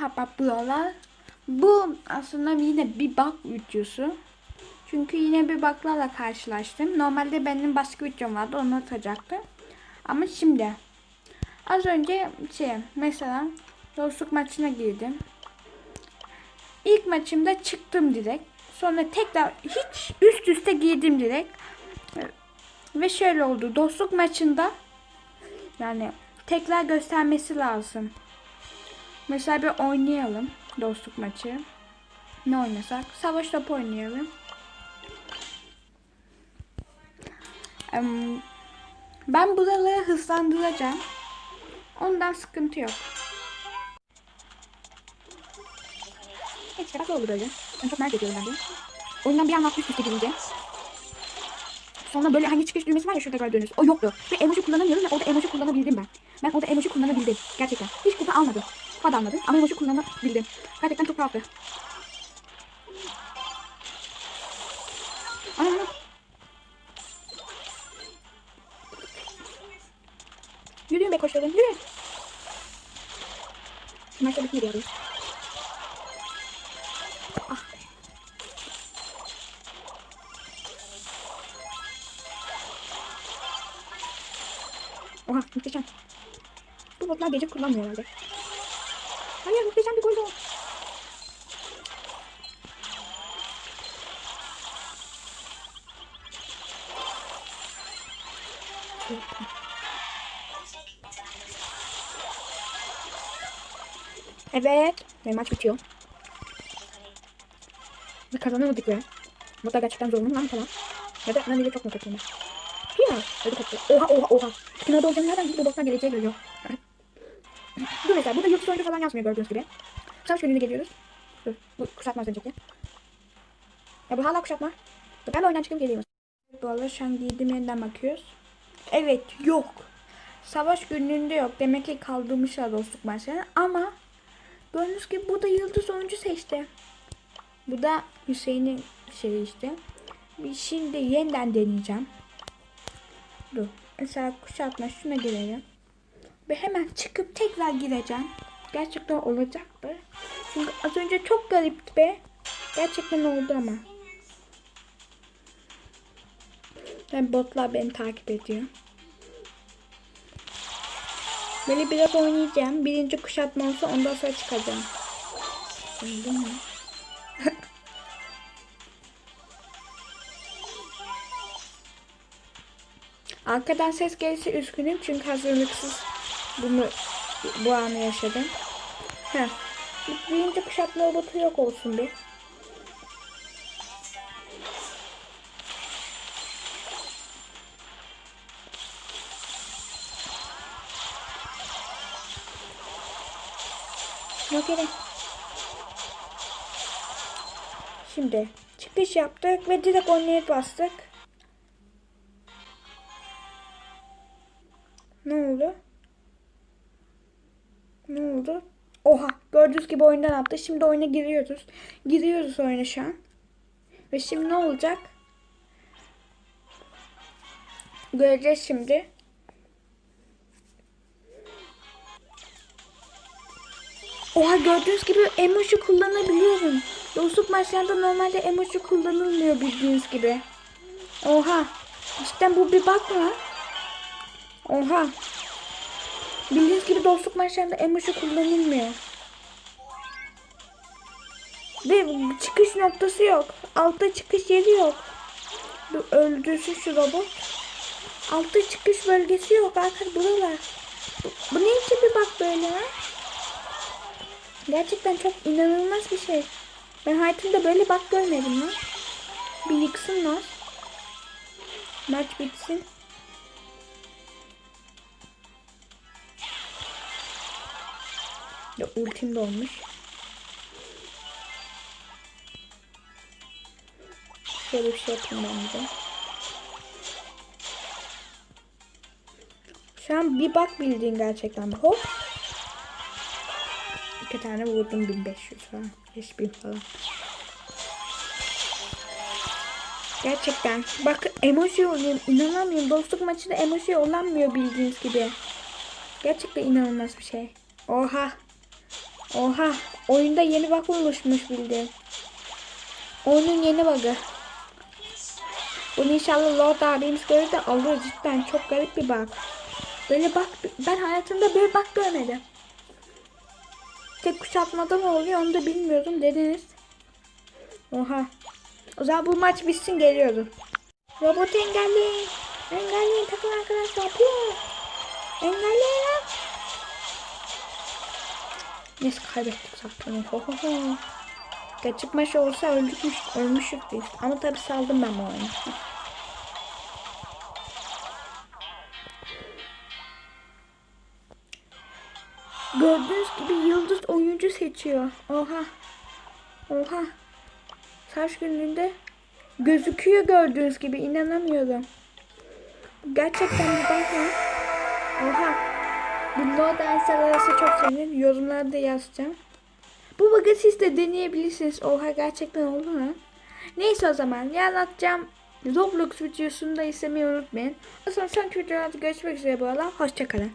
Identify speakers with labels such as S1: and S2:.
S1: Merhaba buralar. Bu aslında yine bir bug videosu. Çünkü yine bir buglarla karşılaştım. Normalde benim başka videom vardı onu atacaktım. Ama şimdi az önce şey mesela dostluk maçına girdim. İlk maçımda çıktım direkt. Sonra tekrar hiç üst üste girdim direkt. Ve şöyle oldu. Dostluk maçında yani tekrar göstermesi lazım. Mesela bir oynayalım dostluk maçı. Ne oynasak? Savaş topu oynayalım. Ben buraları hızlandıracağım. Ondan sıkıntı yok. Evet, bak oldu böyle. Ben çok merak ediyorum ben de. Oyundan bir anda üst üste girince. Sonra böyle hani çıkış düğmesi var ya şurada gördüğünüz. O yoktu. Ve emoji kullanamıyorum ve orada emoji kullanabildim ben. Ben orada emoji kullanabildim. Gerçekten. Hiç kupa almadım. Kupa da almadım ama emoji kullanabildim. Gerçekten çok rahattı. Ana ana. Yürüyün be koçlarım yürü. Maç da bitmedi abi. Ah. Oha muhteşem. Bu botlar gece kullanmıyor herhalde. Hayır muhteşem bir gol o. Evet. Ve maç bitiyor. Ve kazanamadık be. Bu da gerçekten zorunlu lan falan. Ya da ben bile çok mu kötüyüm? Ya. Öyle kötü. Oha oha oha. Finalde olacağım nereden bu botlar geleceği geliyor. Dur mesela burada yıldız oyuncu falan yazmıyor gördüğünüz gibi. Savaş gününe geliyoruz. Dur bu kuşatma az önceki. Ya bu hala kuşatma. Dur ben oyundan çıkıp geliyorum. Bu arada şu an giydiğim yeniden bakıyoruz. Evet yok. Savaş günlüğünde yok. Demek ki kaldırmışlar dostluk maçlarını ama gördüğünüz gibi bu da yıldız oyuncu seçti. Bu da Hüseyin'in şeyi işte. Şimdi yeniden deneyeceğim. Dur. Mesela kuşatma şuna girelim. Ve hemen çıkıp tekrar gireceğim. Gerçekten olacak be. Çünkü az önce çok garipti be. Gerçekten oldu ama. Ve botlar beni takip ediyor. Böyle biraz oynayacağım. Birinci kuşatma olsa ondan sonra çıkacağım. Öldü mü? Arkadan ses gelirse üzgünüm çünkü hazırlıksız bunu bu anı yaşadım. Heh. Birinci kuşatma robotu yok olsun bir. Yok yere. Şimdi çıkış yaptık ve direkt oynayıp bastık. Ne oldu? Ne oldu? Oha gördüğünüz gibi oyundan attı. Şimdi oyuna giriyoruz. Giriyoruz oyuna şu an. Ve şimdi ne olacak? Göreceğiz şimdi. Oha gördüğünüz gibi emoji kullanabiliyorum. Dostluk maçlarında normalde emoji kullanılmıyor bildiğiniz gibi. Oha. Cidden bu bir bug mı? Oha. Bildiğiniz gibi dostluk maçlarında emoji kullanılmıyor. Ve çıkış noktası yok. Altta çıkış yeri yok. Öldürsün şu robot. Altta çıkış bölgesi yok arkadaşlar buralar. Bu, bu ne için bir bak böyle ha? Gerçekten çok inanılmaz bir şey. Ben hayatımda böyle bak görmedim lan. Bir yıksınlar. Maç bitsin. Ya ultim de olmuş. Şöyle bir şey yapayım ben de. Şu an bir bak bildiğin gerçekten. Hop. İki tane vurdum 1500 falan. 5000 falan. Gerçekten. Bak emoji oluyorum. İnanamıyorum. Dostluk maçında emoji olamıyor bildiğiniz gibi. Gerçekten inanılmaz bir şey. Oha. Oha. Oyunda yeni bug oluşmuş bildiğin. Oyunun yeni bug'ı. Bunu inşallah Lord abimiz görür de alır cidden. Çok garip bir bug. Böyle bak ben hayatımda böyle bug görmedim. Tek kuşatmada mı oluyor onu da bilmiyordum dediniz. Oha. O zaman bu maç bitsin geliyorum. Robot engelleyin. Engelleyin takım arkadaşlar. Engelleyin. Neyse kaybettik zaten. Ho ho ho. Kaçık maçı olsa öldükmüş, ölmüştük biz. Ama tabi saldım ben bu oyunu. Gördüğünüz gibi yıldız oyuncu seçiyor. Oha. Oha. Saç günlüğünde gözüküyor gördüğünüz gibi inanamıyorum. Gerçekten bir bakın. Oha. Bu no dancer arası çok senin. Yorumlarda yazacağım. Bu bug'ı siz de deneyebilirsiniz. Oha gerçekten oldu mu? Neyse o zaman yarın atacağım Roblox videosunu da izlemeyi unutmayın. O zaman sonraki videolarda görüşmek üzere bu arada. Hoşçakalın.